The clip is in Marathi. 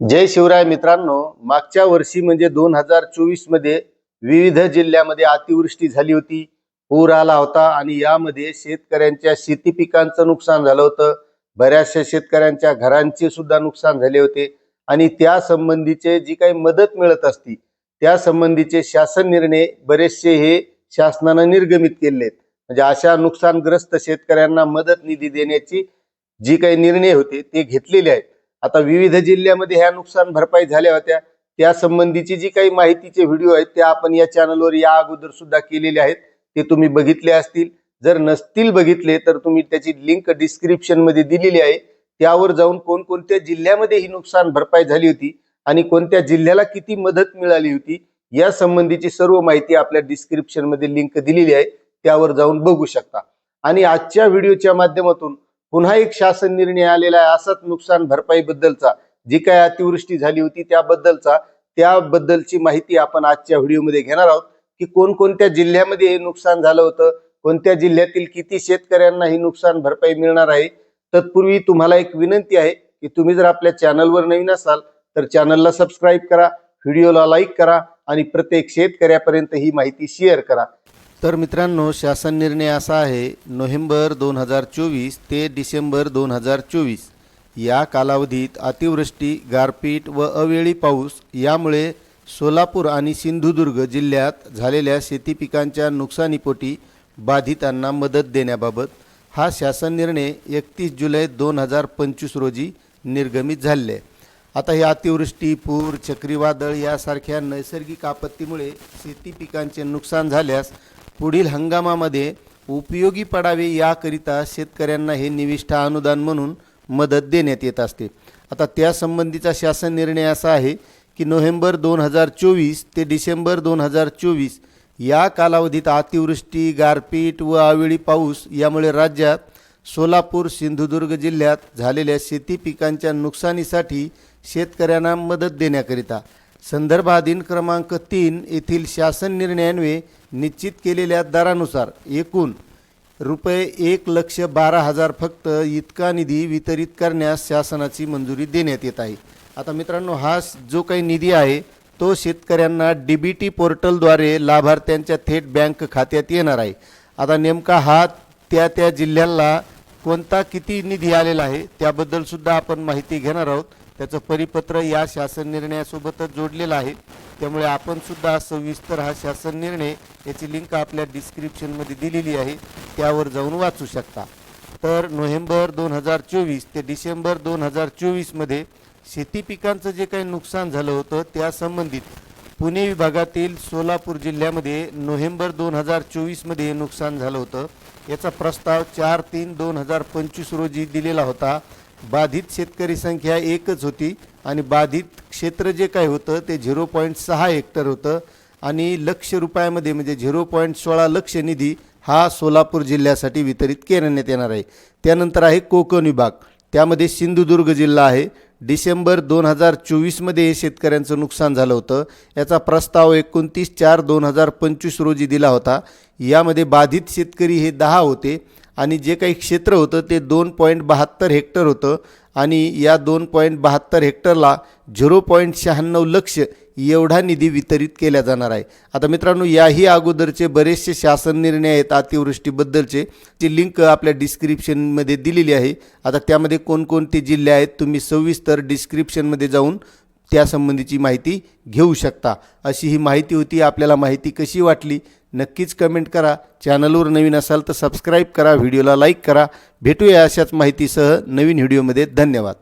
जय शिवराय मित्रांनो मागच्या वर्षी म्हणजे दोन हजार चोवीसमध्ये विविध जिल्ह्यामध्ये अतिवृष्टी झाली होती पूर आला होता आणि यामध्ये शेतकऱ्यांच्या शेती पिकांचं नुकसान झालं होतं. बऱ्याचशा शेतकऱ्यांच्या घरांचे सुद्धा नुकसान झाले होते आणि त्या संबंधीचे जी काही मदत मिळत असती त्या संबंधीचे शासन निर्णय बरेचसे हे शासनानं निर्गमित केले आहेत म्हणजे अशा नुकसानग्रस्त शेतकऱ्यांना मदत निधी देण्याची जी काही निर्णय होते ते घेतलेले आहेत. आता विविध जिल्ह्यामध्ये ह्या नुकसान भरपाई झाल्या होत्या. त्या संबंधीची जी काही माहितीचे व्हिडिओ आहेत त्या आपण या चॅनलवर या अगोदर सुद्धा केलेले आहेत. ते तुम्ही बघितले असतील. जर नसतील बघितले तर तुम्ही त्याची लिंक डिस्क्रिप्शनमध्ये दिलेली आहे. त्यावर जाऊन कोणकोणत्या जिल्ह्यामध्ये ही नुकसान भरपाई झाली होती आणि कोणत्या जिल्ह्याला किती मदत मिळाली होती या संबंधीची सर्व माहिती आपल्या डिस्क्रिप्शनमध्ये लिंक दिलेली आहे. त्यावर जाऊन बघू शकता. आणि आजच्या व्हिडिओच्या माध्यमातून पुन्हा एक शासन निर्णय आलेला आहे. असाच नुकसान भरपाईबद्दलचा जी काय अतिवृष्टी झाली होती त्याबद्दलचा त्याबद्दलची माहिती आपण आजच्या व्हिडिओमध्ये घेणार आहोत की कोणकोणत्या जिल्ह्यामध्ये हे नुकसान झालं होतं कोणत्या जिल्ह्यातील किती शेतकऱ्यांना ही नुकसान भरपाई मिळणार आहे. तत्पूर्वी तुम्हाला एक विनंती आहे की तुम्ही जर आपल्या चॅनलवर नवीन असाल तर चॅनलला सबस्क्राईब करा व्हिडिओला लाईक करा आणि प्रत्येक शेतकऱ्यापर्यंत ही माहिती शेअर करा. तर मित्रांनो शासन निर्णय असा आहे नोव्हेंबर दोन हजार चोवीस ते डिसेंबर दोन हजार चोवीस या कालावधीत अतिवृष्टी गारपीट व अवेळी पाऊस यामुळे सोलापूर आणि सिंधुदुर्ग जिल्ह्यात झालेल्या शेती पिकांच्या नुकसानीपोटी बाधितांना मदत देण्याबाबत हा शासन निर्णय एकतीस जुलै दोन हजार पंचवीस रोजी निर्गमित झाले आहे. आता हे अतिवृष्टी पूर चक्रीवादळ यासारख्या नैसर्गिक आपत्तीमुळे शेती पिकांचे नुकसान झाल्यास पुढील हंगामामध्ये उपयोगी पडावे याकरिता शेतकऱ्यांना हे निविष्ठा अनुदान म्हणून मदत देण्यात येत असते. आता त्यासंबंधीचा शासन निर्णय असा आहे की नोव्हेंबर दोन हजार चोवीस ते डिसेंबर दोन हजार चोवीस या कालावधीत अतिवृष्टी गारपीट व आवेळी पाऊस यामुळे राज्यात सोलापूर सिंधुदुर्ग जिल्ह्यात झालेल्या शेती पिकांच्या नुकसानीसाठी शेतकऱ्यांना मदत देण्याकरिता संदर्भाधीन क्रमांक तीन येथील शासन निर्णयान्वे निश्चित केलेल्या दरानुसार एकूण रुपये एक लक्ष बारा हजार फक्त इतका निधी वितरित करण्यास शासनाची मंजुरी देण्यात येत आहे. आता मित्रांनो हा जो काही निधी आहे तो शेतकऱ्यांना डी बी टी पोर्टलद्वारे लाभार्थ्यांच्या थेट बँक खात्यात येणार आहे. आता नेमका हा त्या त्या जिल्ह्याला कोणता किती निधी आलेला आहे त्याबद्दलसुद्धा आपण माहिती घेणार आहोत. त्याचं परिपत्र या शासन निर्णयासोबतच जोडलेलं आहे. त्यामुळे आपण सुद्धा सविस्तर हा शासन निर्णय याची लिंक आपल्या डिस्क्रिप्शनमध्ये दिलेली आहे. त्यावर जाऊन वाचू शकता. तर नोव्हेंबर दोन हजार चोवीस ते डिसेंबर दोन हजार चोवीसमध्ये शेती पिकांचं जे काही नुकसान झालं होतं त्या संबंधित पुणे विभागातील सोलापूर जिल्ह्यामध्ये नोव्हेंबर दोन हजार चोवीसमध्ये हे नुकसान झालं होतं. याचा प्रस्ताव चार तीन दोन हजार पंचवीस रोजी दिलेला होता. बाधित शेतकरी संख्या एकच होती आणि बाधित क्षेत्र जे काय होतं ते झिरो पॉईंट सहा हेक्टर होतं आणि लक्ष रुपयामध्ये म्हणजे झिरो पॉईंट सोळा लक्ष निधी हा सोलापूर जिल्ह्यासाठी वितरित करण्यात येणार आहे. त्यानंतर आहे कोकण विभाग. त्यामध्ये सिंधुदुर्ग जिल्हा आहे. डिसेंबर दोन हजार चोवीसमध्ये हे शेतकऱ्यांचं नुकसान झालं होतं. याचा प्रस्ताव एकोणतीस चार दोन हजार पंचवीस रोजी दिला होता. यामध्ये बाधित शेतकरी हे दहा होते. आणि जे काही क्षेत्र होतं ते दोन पॉईंट बहात्तर हेक्टर होतं. आणि या दोन पॉईंट बहात्तर हेक्टरला झिरो पॉईंट शहाण्णव लक्ष एवढा निधी वितरित केला जाणार आहे. आता मित्रांनो याही अगोदरचे बरेचसे शासन निर्णय आहेत अतिवृष्टीबद्दलचे. जी लिंक आपल्या डिस्क्रिप्शनमध्ये दिलेली आहे. आता त्यामध्ये कोणकोणते जिल्हे आहेत तुम्ही सविस्तर डिस्क्रिप्शनमध्ये जाऊन त्यासंबंधीची माहिती घेऊ शकता. अशी ही माहिती होती. आपल्याला माहिती कशी वाटली? नक्कीच कमेंट करा. चॅनलवर नवीन असाल तर सबस्क्राईब करा. व्हिडिओला लाईक करा. भेटूया अशाच माहितीसह नवीन व्हिडिओमध्ये धन्यवाद.